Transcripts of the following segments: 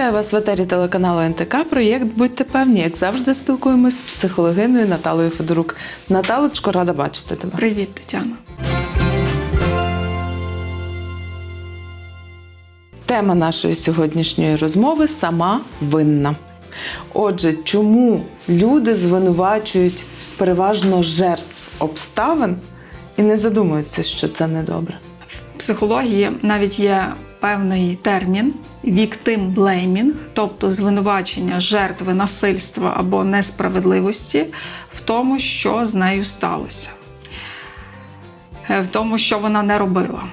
Вітаю вас в етері телеканалу НТК. Проєкт Будьте певні, як завжди, спілкуємось з психологиною Наталою Федорук. Наталочко, рада бачити тебе. Привіт, Тетяна. Тема нашої сьогоднішньої розмови сама винна. Отже, чому люди звинувачують переважно жертв обставин і не задумуються, що це недобре? В психології навіть є певний термін victim blaming, тобто звинувачення жертви насильства або несправедливості в тому, що з нею сталося, Е, в тому, що вона не робила.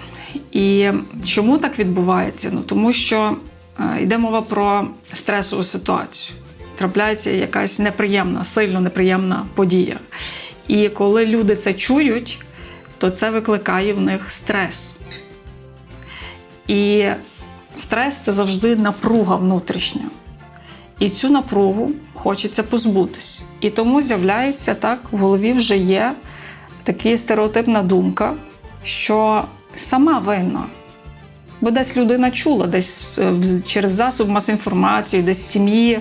І чому так відбувається? Ну тому що е, йде мова про стресову ситуацію. Трапляється якась неприємна, сильно неприємна подія. І коли люди це чують, то це викликає в них стрес. І стрес це завжди напруга внутрішня. І цю напругу хочеться позбутись. І тому з'являється так, в голові вже є така стереотипна думка, що сама винна. Бо десь людина чула, десь через засоб масової інформації, десь в сім'ї,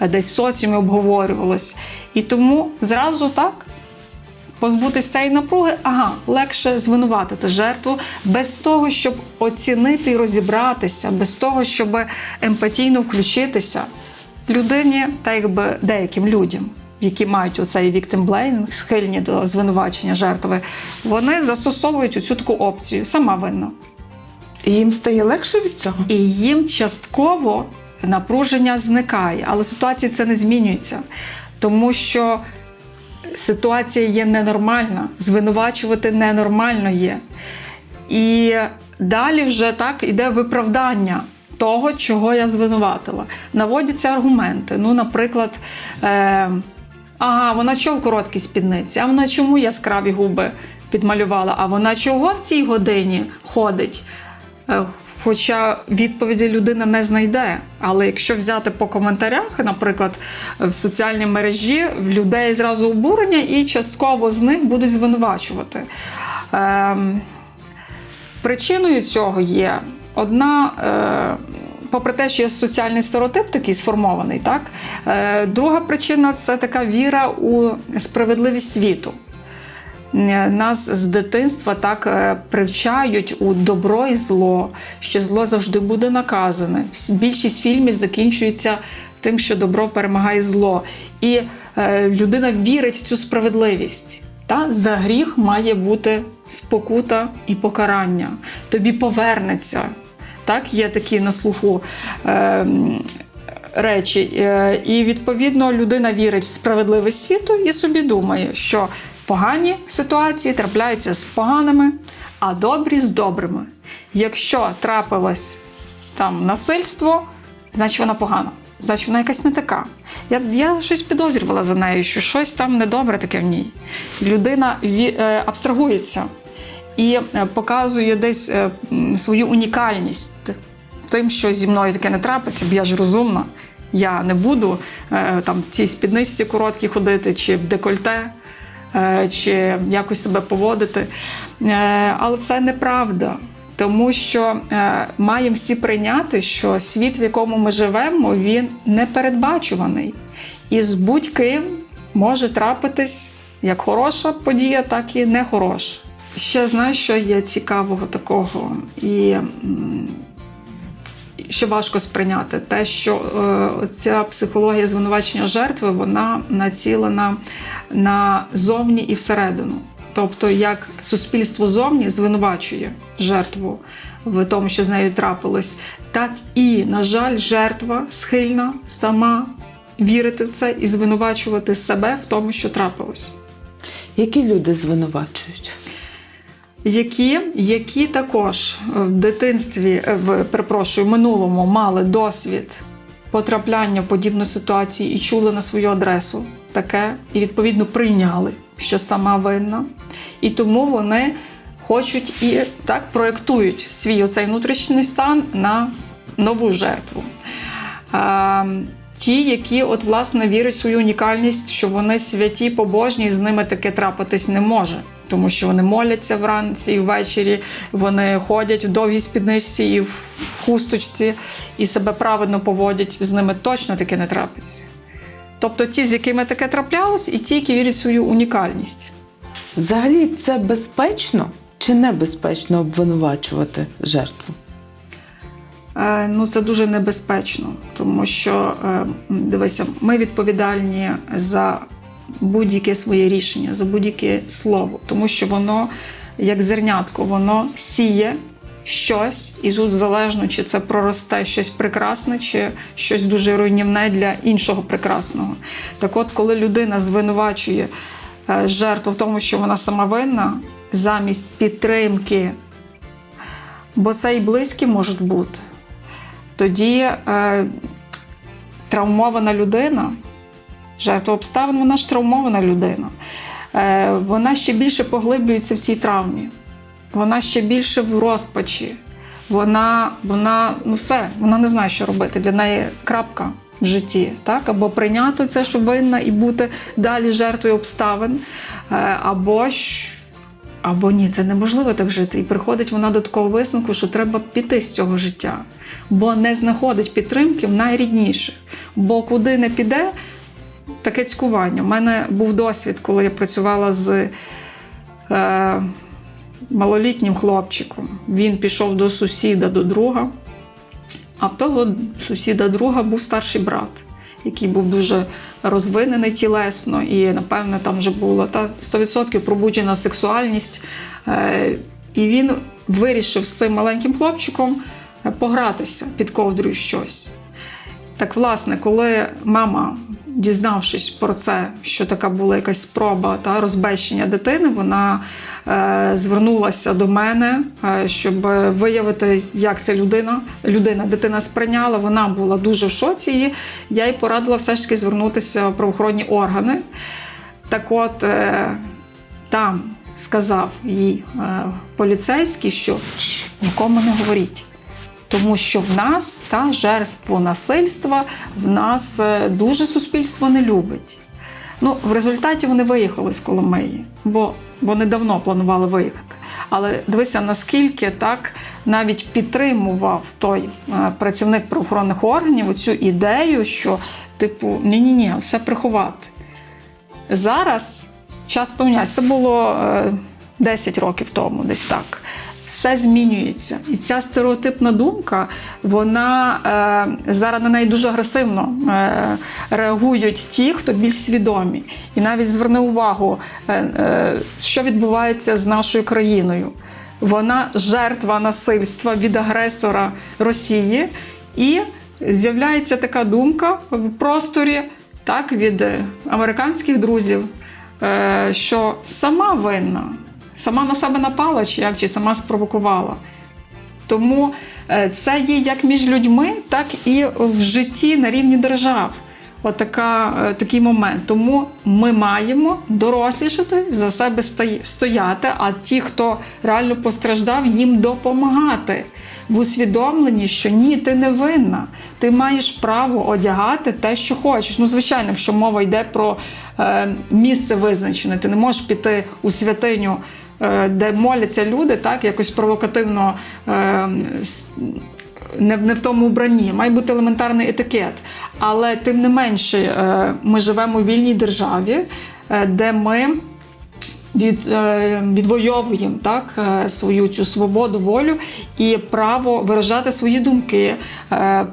десь в соціумі обговорювалось. І тому зразу так позбутися цієї напруги, ага, легше звинуватити жертву без того, щоб оцінити і розібратися, без того, щоб емпатійно включитися людині, та якби деяким людям. Які мають оцей victim blaming, схильні до звинувачення жертви, вони застосовують оцю таку опцію, сама винна. І їм стає легше від цього? І їм частково напруження зникає, але ситуація це не змінюється, тому що ситуація є ненормальна, звинувачувати ненормально є. І далі вже так іде виправдання. Того, чого я звинуватила. Наводяться аргументи. Ну, наприклад, е, ага, вона чого в короткій спідниці, а вона чому яскраві губи підмалювала, а вона чого в цій годині ходить? Хоча відповіді людина не знайде. Але якщо взяти по коментарях, наприклад, в соціальній мережі, в людей зразу обурення, і частково з них будуть звинувачувати. Ем, Причиною цього є одна. Е, Попри те, що є соціальний стереотип такий сформований, так е, друга причина це така віра у справедливість світу. Е, Нас з дитинства так е, привчають у добро і зло, що зло завжди буде наказане. Більшість фільмів закінчується тим, що добро перемагає зло. І е, людина вірить в цю справедливість. Та? За гріх має бути спокута і покарання. Тобі повернеться. Так, є такі на слуху. Е, речі. І відповідно людина вірить в справедливість світу і собі думає, що погані ситуації трапляються з поганими, а добрі з добрими. Якщо трапилось там насильство, значить вона погана. Значить, вона якась не така. Я, я щось підозрювала за нею, що щось там недобре таке в ній. Людина е, абстрагується і е, показує десь е, свою унікальність тим, що зі мною таке не трапиться, бо я ж розумна. Я не буду там в цій спідничці короткі ходити, чи в декольте, чи якось себе поводити. Е, але це неправда. Тому що е, маємо всі прийняти, що світ, в якому ми живемо, він непередбачуваний. І з будь-ким може трапитись як хороша подія, так і нехороша. Ще знаєш, що є цікавого такого, і що важко сприйняти, те, що е, ця психологія звинувачення жертви вона націлена на зовні і всередину. Тобто, як суспільство зовні звинувачує жертву в тому, що з нею трапилось, так і, на жаль, жертва схильна сама вірити в це і звинувачувати себе в тому, що трапилось. Які люди звинувачують? Які, які також в дитинстві, е, в перепрошую, минулому мали досвід потрапляння в подібну ситуацію і чули на свою адресу таке, і відповідно прийняли, що сама винна. І тому вони хочуть і так проєктують свій оцей внутрішній стан на нову жертву. Ті, які от власне вірять в свою унікальність, що вони святі, побожні, і з ними таке трапитись не може. Тому що вони моляться вранці і ввечері, вони ходять в довгій спідничці і в хусточці, і себе правильно поводять. З ними точно таке не трапиться. Тобто ті, з якими таке траплялось, і ті, які вірять свою унікальність. Взагалі, це безпечно чи небезпечно обвинувачувати жертву? Е, Ну, це дуже небезпечно, тому що е, дивися, ми відповідальні за будь-яке своє рішення, за будь-яке слово, тому що воно, як зернятко, воно сіє щось, і тут залежно, чи це проросте щось прекрасне, чи щось дуже руйнівне для іншого прекрасного. Так от, коли людина звинувачує е, жертву в тому, що вона сама винна, замість підтримки, бо це і близькі можуть бути тоді е, травмована людина, жертва обставин, вона ж травмована людина. Е, вона ще більше поглиблюється в цій травмі. Вона ще більше в розпачі. Вона, вона, ну все, вона не знає, що робити. Для неї крапка в житті. Так? Або прийняти це, що винна, і бути далі жертвою обставин, е, або ж або ні, це неможливо так жити. І приходить вона до такого висновку, що треба піти з цього життя, бо не знаходить підтримки в найрідніших. Бо куди не піде, таке цькування. У мене був досвід, коли я працювала з е, малолітнім хлопчиком. Він пішов до сусіда, до друга, а в того сусіда друга був старший брат. Який був дуже розвинений тілесно, і, напевне, там вже була та 100% пробуджена сексуальність. Е, І він вирішив з цим маленьким хлопчиком погратися під ковдрою щось. Так, власне, коли мама, дізнавшись про це, що така була якась спроба та розбещення дитини, вона е, звернулася до мене, е, щоб виявити, як це людина, людина, дитина сприйняла. Вона була дуже в шоці. І я їй порадила все ж таки звернутися в правоохоронні органи. Так от е, там сказав їй е, поліцейський, що нікому не говоріть. Тому що в нас та жертву насильства в нас е, дуже суспільство не любить. Ну, в результаті вони виїхали з Коломиї, бо вони давно планували виїхати. Але дивися, наскільки так навіть підтримував той е, працівник правоохоронних органів цю ідею, що, типу, ні-ні-ні, все приховати. Зараз час помінявся. Це було е, 10 років тому, десь так. Все змінюється. І ця стереотипна думка, вона е, зараз на неї дуже агресивно е, реагують ті, хто більш свідомі. І навіть зверни увагу, е, е, що відбувається з нашою країною. Вона жертва насильства від агресора Росії, і з'являється така думка в просторі так, від американських друзів, е, що сама винна, сама на себе напала, чи як, чи сама спровокувала. Тому е, це є як між людьми, так і в житті на рівні держав. Отака, е, такий момент. Тому ми маємо дорослішати, за себе стояти, а ті, хто реально постраждав, їм допомагати в усвідомленні, що ні, ти не винна. Ти маєш право одягати те, що хочеш. Ну, звичайно, якщо мова йде про е, місце визначене, ти не можеш піти у святиню. Е, Де моляться люди, так якось провокативно е, не, в- не в тому вбранні, має бути елементарний етикет. Але тим не менше, е, ми живемо у вільній державі, де ми від, відвоюємо так, свою цю свободу, волю і право виражати свої думки,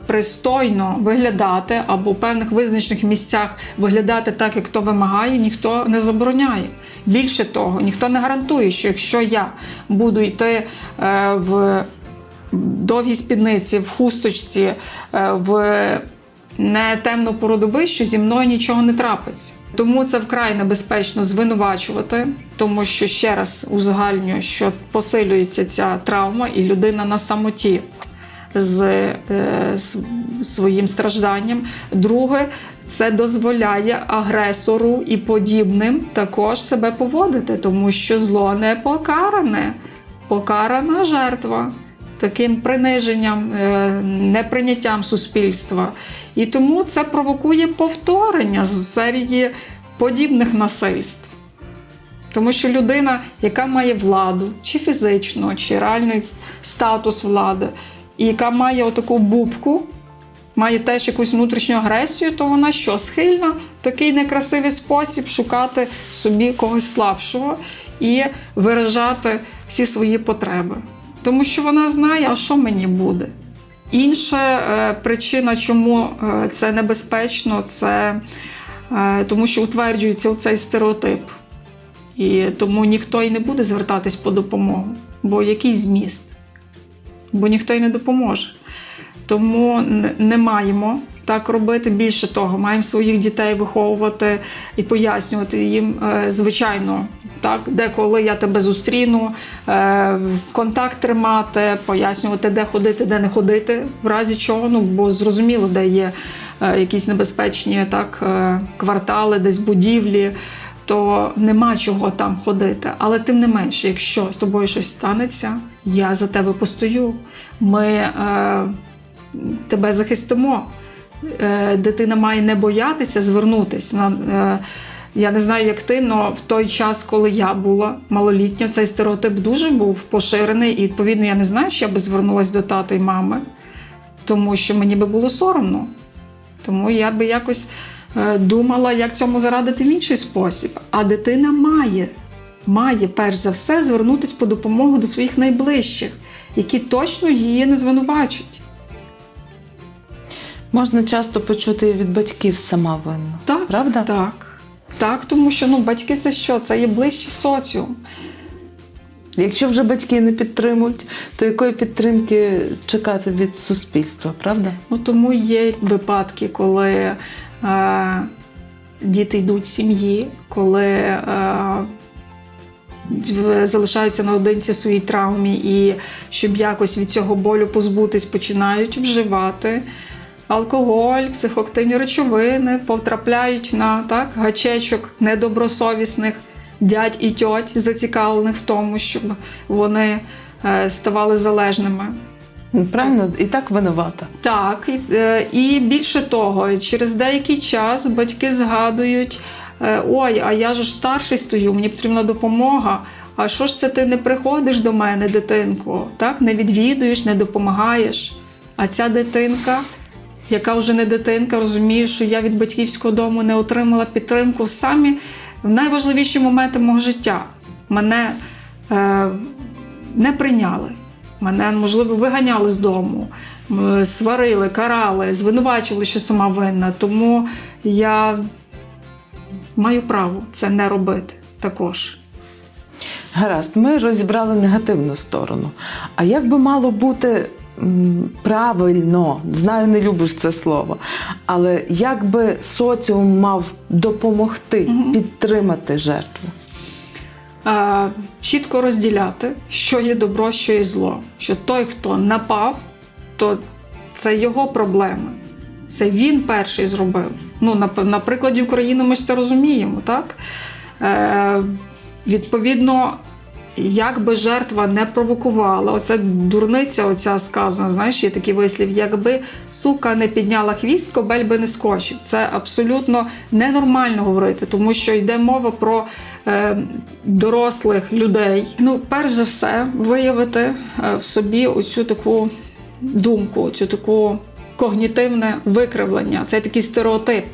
пристойно виглядати або в певних визначених місцях виглядати так, як то вимагає, ніхто не забороняє. Більше того, ніхто не гарантує, що якщо я буду йти е, в довгій спідниці, в хусточці, е, в не темну пору доби, що зі мною нічого не трапиться. Тому це вкрай небезпечно звинувачувати, тому що ще раз узагальнюю, що посилюється ця травма, і людина на самоті з е, с- своїм стражданням. Друге, це дозволяє агресору і подібним також себе поводити, тому що зло не покаране, покарана жертва. таким приниженням, е, неприйняттям суспільства. І тому це провокує повторення з серії подібних насильств. Тому що людина, яка має владу, чи фізичну, чи реальний статус влади, і яка має отаку бубку, має теж якусь внутрішню агресію, то вона що схильна в такий некрасивий спосіб шукати собі когось слабшого і виражати всі свої потреби. Тому що вона знає, а що мені буде. Інша е, причина, чому е, це небезпечно, це е, тому, що утверджується цей стереотип. І тому ніхто й не буде звертатись по допомогу. Бо який зміст? Бо ніхто й не допоможе. Тому не маємо так робити. Більше того, маємо своїх дітей виховувати і пояснювати їм, е, звичайно, так, деколи я тебе зустріну, е, контакт тримати, пояснювати, де ходити, де не ходити, в разі чого. Ну, бо зрозуміло, де є е, якісь небезпечні так, квартали, десь будівлі. То нема чого там ходити. Але тим не менше, якщо з тобою щось станеться, я за тебе постою. Ми е, тебе захистимо. Е, дитина має не боятися звернутися. Е, я не знаю, як ти, але в той час, коли я була малолітня, цей стереотип дуже був поширений, і відповідно я не знаю, що я би звернулася до тата і мами, тому що мені би було соромно. Тому я би якось е, думала, як цьому зарадити в інший спосіб. А дитина має, має перш за все звернутися по допомогу до своїх найближчих, які точно її не звинувачать. Можна часто почути від батьків сама винна. Так, Правда? Так. Так, тому що ну, батьки це що? Це є ближчий соціум. Якщо вже батьки не підтримують, то якої підтримки чекати від суспільства, правда? Ну, тому є випадки, коли е, діти йдуть з сім'ї, коли е, залишаються наодинці своїй травмі, і щоб якось від цього болю позбутись, починають вживати алкоголь, психоактивні речовини, потрапляють на так, гачечок недобросовісних дядь і тьоть, зацікавлених в тому, щоб вони е, ставали залежними. Ну, Правильно, і так винувата. Так, і, е, і більше того, через деякий час батьки згадують: е, ой, а я ж старший стою, мені потрібна допомога. А що ж це ти не приходиш до мене, дитинко? Так, не відвідуєш, не допомагаєш. А ця дитинка, яка вже не дитинка, розуміє, що я від батьківського дому не отримала підтримку самі в найважливіші моменти мого життя. Мене е, не прийняли. Мене, можливо, виганяли з дому, сварили, карали, звинувачували, що сама винна. Тому я маю право це не робити також. Гаразд, ми розібрали негативну сторону. А як би мало бути правильно, знаю, не любиш це слово, але як би соціум мав допомогти підтримати жертву? Е, чітко розділяти, що є добро, що є зло. Що той, хто напав, то це його проблеми. Це він перший зробив. Ну, на, на прикладі України ми ж це розуміємо, так? Е, відповідно, як би жертва не провокувала, оце дурниця, оця сказана, знаєш, є такий вислів, якби сука не підняла хвіст, кобель би не скочив. Це абсолютно ненормально говорити, тому що йде мова про е, дорослих людей. Ну, перш за все, виявити е, в собі оцю таку думку, цю таку когнітивне викривлення. Це такий стереотип.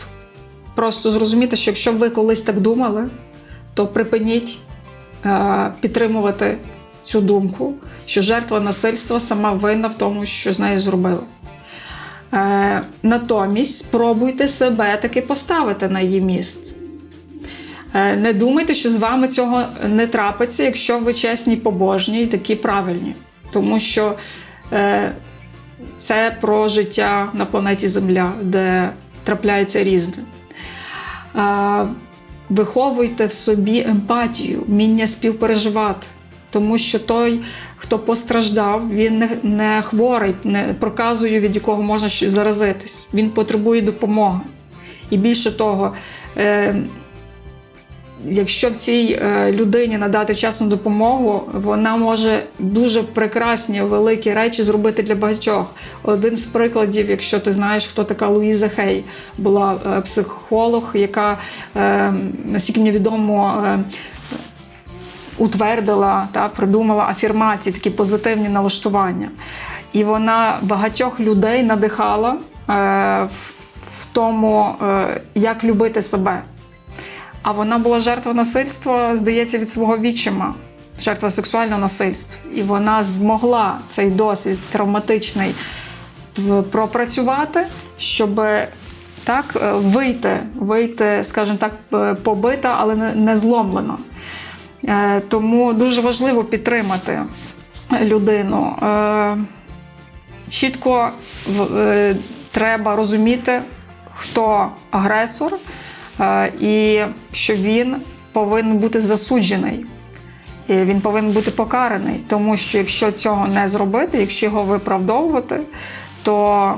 Просто зрозуміти, що якщо ви колись так думали, то припиніть підтримувати цю думку, що жертва насильства сама винна в тому, що з нею зробили. Е, натомість спробуйте себе таки поставити на її місце. Е, Не думайте, що з вами цього не трапиться, якщо ви чесні, побожні і такі правильні. Тому що е, це про життя на планеті Земля, де трапляється різне. Виховуйте в собі емпатію, вміння співпереживати. Тому що той, хто постраждав, він не, не хворий, не проказує, від якого можна заразитись. Він потребує допомоги. І більше того, е, якщо цій е, людині надати вчасну допомогу, вона може дуже прекрасні великі речі зробити для багатьох. Один з прикладів, якщо ти знаєш, хто така Луїза Хей, була е, психолог, яка е, наскільки мені відомо. Утвердила та придумала афірмації, такі позитивні налаштування. І вона багатьох людей надихала е, в тому, е, як любити себе. А вона була жертва насильства, здається, від свого відчима, жертва сексуального насильства. І вона змогла цей досвід травматичний пропрацювати, щоб так е, вийти, вийти, скажімо так, п- побита, але не- зломлена. Е, Тому дуже важливо підтримати людину. Е, Чітко е, треба розуміти, хто агресор, е, і що він повинен бути засуджений. І він повинен бути покараний, тому що якщо цього не зробити, якщо його виправдовувати, то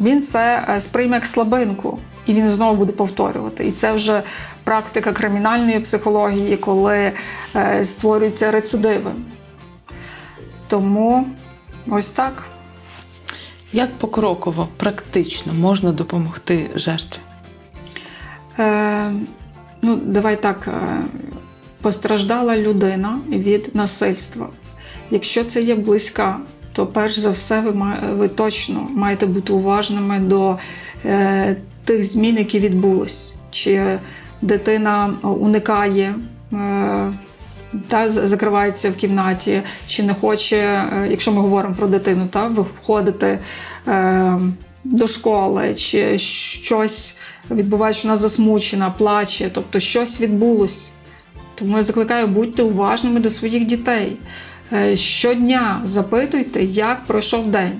він це е, сприйме як слабинку, і він знову буде повторювати. І це вже практика кримінальної психології, коли е, створюються рецидиви. Тому ось так. Як покроково, практично можна допомогти жертві? Е, ну, давай так. Е, постраждала людина від насильства. Якщо це є близька, то перш за все ви, ви точно маєте бути уважними до е, тих змін, які відбулись. Чи дитина уникає. Е, та закривається в кімнаті, чи не хоче, е, якщо ми говоримо про дитину, та виходити е, до школи, чи щось відбувається, що вона засмучена, плаче, тобто щось відбулось. Тому я закликаю, будьте уважними до своїх дітей. Е, Щодня запитуйте, як пройшов день.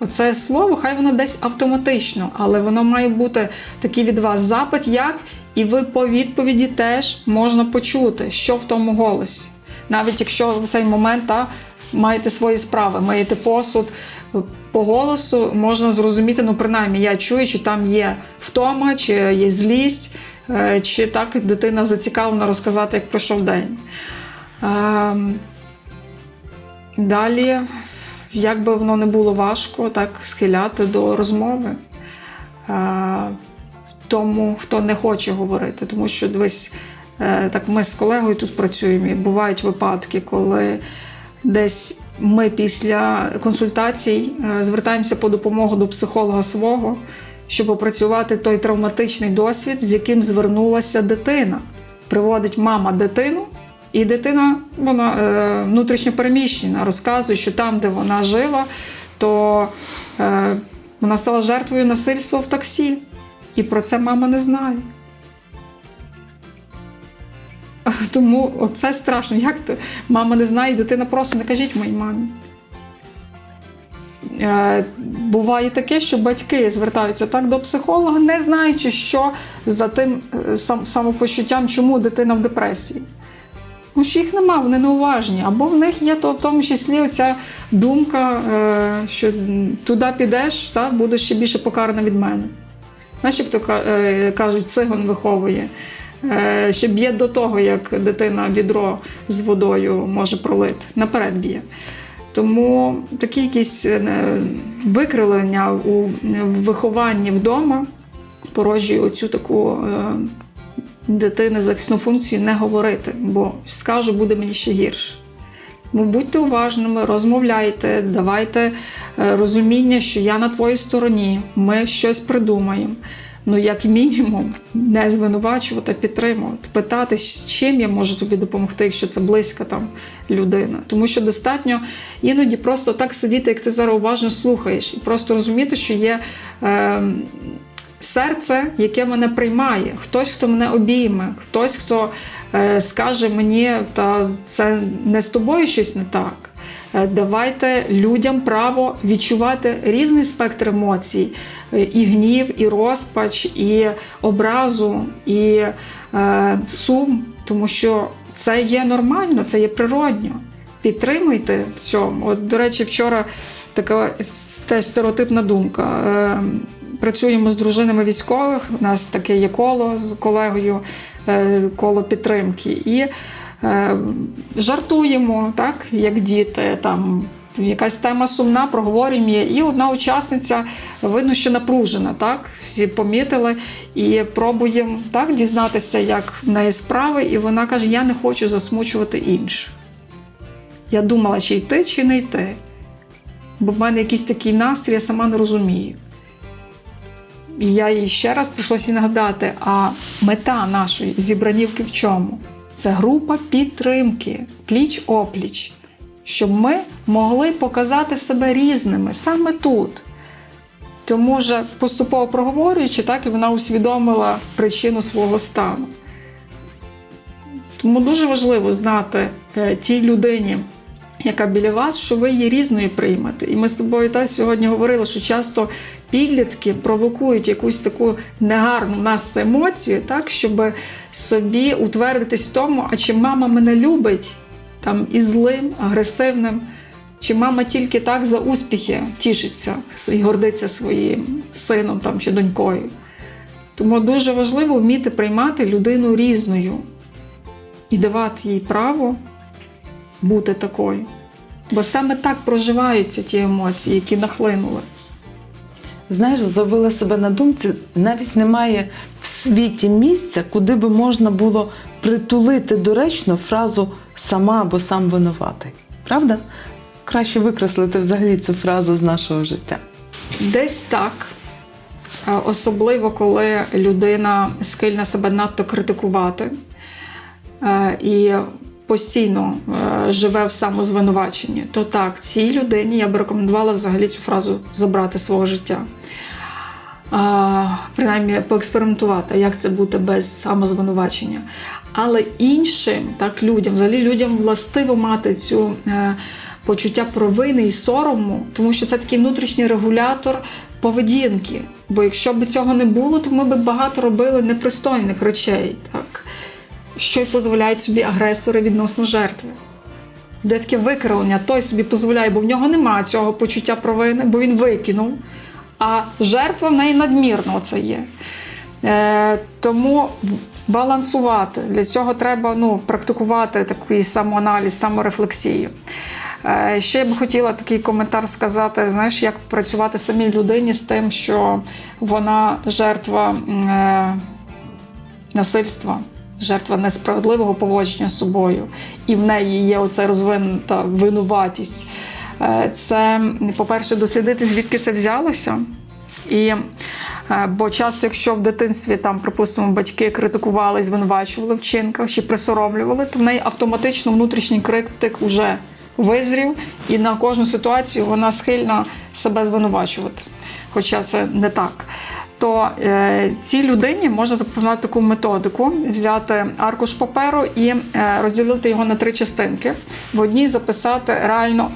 Оце слово, хай воно десь автоматично, але воно має бути такий від вас запит, як, і ви по відповіді теж можна почути, що в тому голосі. Навіть якщо в цей момент та, маєте свої справи, маєте посуд, по голосу можна зрозуміти, ну принаймні я чую, чи там є втома, чи є злість, е, чи так дитина зацікавлена розказати, як пройшов день. Ем, Далі, як би воно не було важко, так схиляти до розмови. Е, Тому, хто не хоче говорити, тому що дивись, е, так ми з колегою тут працюємо, і бувають випадки, коли десь ми після консультацій е, звертаємося по допомогу до психолога свого, щоб опрацювати той травматичний досвід, з яким звернулася дитина. Приводить мама дитину, і дитина вона е, внутрішньо переміщена, розказує, що там, де вона жила, то е, вона стала жертвою насильства в таксі. І про це мама не знає. Тому оце страшно. Як то мама не знає, дитина просто не кажіть моїй мамі. Е, буває таке, що батьки звертаються так до психолога, не знаючи, що за тим е, сам, самопочуттям, чому дитина в депресії. Ну, що їх нема, вони неуважні. Або в них є то, в тому числі оця думка, е, що туди підеш, та, будеш ще більше покарана від мене. Знаєш, як то ка- е, кажуть, циган виховує. Е, Ще б'є до того, як дитина відро з водою може пролити. Наперед б'є. Тому такі якісь е, викривлення у вихованні вдома породжує оцю таку е, дитини захисну функцію не говорити, бо скажу, буде мені ще гірше. Тому будьте уважними, розмовляйте, давайте е, розуміння, що я на твоїй стороні, ми щось придумаємо. Ну, як мінімум, не звинувачувати, а підтримувати, питати, з чим я можу тобі допомогти, якщо це близька там людина. Тому що достатньо іноді просто так сидіти, як ти зараз уважно слухаєш, і просто розуміти, що є. Е, серце, яке мене приймає, хтось, хто мене обійме, хтось, хто е, скаже мені, та це не з тобою щось не так. Е, Давайте людям право відчувати різний спектр емоцій: Е, і гнів, і розпач, і образу, і е, сум, тому що це є нормально, це є природньо. Підтримуйте в цьому. От, до речі, вчора така теж стереотипна думка. Працюємо з дружинами військових. У нас таке є коло з колегою, коло підтримки. І жартуємо, так, як діти. Там якась тема сумна, проговорюємо її. І одна учасниця видно, що напружена, так? Всі помітили і пробуємо так дізнатися, як в неї справи. І вона каже: Я не хочу засмучувати інших. Я думала, чи йти, чи не йти. Бо в мене якийсь такий настрій, я сама не розумію. І я їй ще раз прийшлося нагадати: а мета нашої зібранівки в чому? Це група підтримки, пліч-опліч, щоб ми могли показати себе різними саме тут. Тому вже поступово проговорюючи, так і вона усвідомила причину свого стану. Тому дуже важливо знати е, тій людині, яка біля вас, що ви її різною приймете. І ми з тобою та сьогодні говорили, що часто підлітки провокують якусь таку негарну нас емоцію, так, щоб собі утвердитись в тому, а чи мама мене любить там і злим, агресивним, чи мама тільки так за успіхи тішиться і гордиться своїм сином там, чи донькою. Тому дуже важливо вміти приймати людину різною і давати їй право бути такою. Бо саме так проживаються ті емоції, які нахлинули. Знаєш, зловила себе на думці, навіть немає в світі місця, куди би можна було притулити доречно фразу сама або сам винуватий. Правда? Краще викреслити взагалі цю фразу з нашого життя. Десь так. Особливо, коли людина схильна себе надто критикувати і постійно е, живе в самозвинуваченні, то так, цій людині я би рекомендувала взагалі цю фразу забрати свого життя. А, принаймні поекспериментувати, як це бути без самозвинувачення. Але іншим, так, людям, взагалі людям властиво мати цю е, почуття провини і сорому, тому що це такий внутрішній регулятор поведінки. Бо якщо б цього не було, то ми б багато робили непристойних речей, так, що й дозволяють собі агресори відносно жертви. Де таке викривлення, той собі дозволяє, бо в нього немає цього почуття провини, бо він викинув. А жертва в неї надмірно це є. Е, тому балансувати. Для цього треба ну, практикувати такий самоаналіз, саморефлексію. Е, ще я б хотіла такий коментар сказати: знаєш, як працювати самій людині з тим, що вона жертва е, насильства, жертва несправедливого поводження з собою, і в неї є оця розвинута винуватість. Е, Це, по-перше, дослідити, звідки це взялося. І, е, бо часто, якщо в дитинстві там, припустимо, батьки критикували, звинувачували вчинках чи присоромлювали, то в неї автоматично внутрішній критик уже визрів, і на кожну ситуацію вона схильна себе звинувачувати. Хоча це не так. То е, цій людині можна запропонувати таку методику: взяти аркуш паперу і е, розділити його на три частинки. В одній записати реально,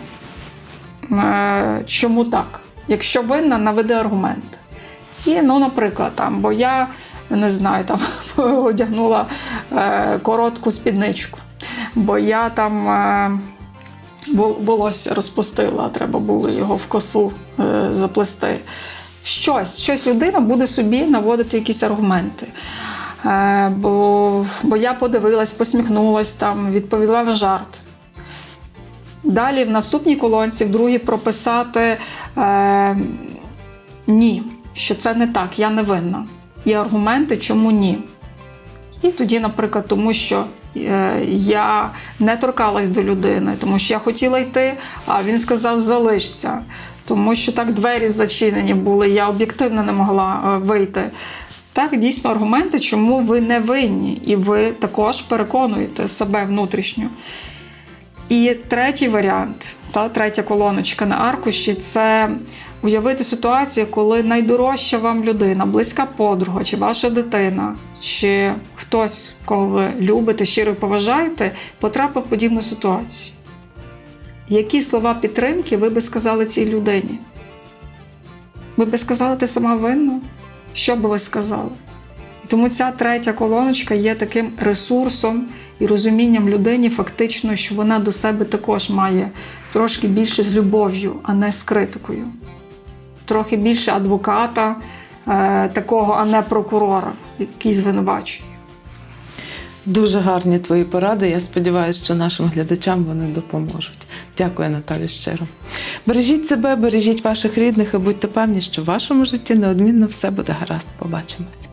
е, чому так. Якщо винна, наведи аргумент. І, ну, наприклад, там, бо я не знаю, там одягнула коротку спідничку, бо я там волосся розпустила, треба було його в косу заплести. Щось, щось людина буде собі наводити якісь аргументи. Е, бо, бо я подивилась, посміхнулась, там, відповіла на жарт. Далі в наступній колонці, в другій прописати е, ні, що це не так, я не винна. Є аргументи, чому ні. І тоді, наприклад, тому що е, я не торкалась до людини, тому що я хотіла йти, а він сказав залишся. Тому що так двері зачинені були, я об'єктивно не могла е, вийти. Так, дійсно аргументи, чому ви не винні, і ви також переконуєте себе внутрішньо. І третій варіант, та третя колоночка на аркуші це уявити ситуацію, коли найдорожча вам людина, близька подруга, чи ваша дитина, чи хтось, кого ви любите, щиро поважаєте, потрапив в подібну ситуацію. Які слова підтримки ви би сказали цій людині? Ви би сказали, ти сама винна? Що би ви сказали? І тому ця третя колоночка є таким ресурсом і розумінням людині, фактично, що вона до себе також має трошки більше з любов'ю, а не з критикою. Трохи більше адвоката, е, такого, а не прокурора, який звинувачує. Дуже гарні твої поради. Я сподіваюся, що нашим глядачам вони допоможуть. Дякую, Наталі, щиро. Бережіть себе, бережіть ваших рідних і будьте певні, що в вашому житті неодмінно все буде гаразд. Побачимось.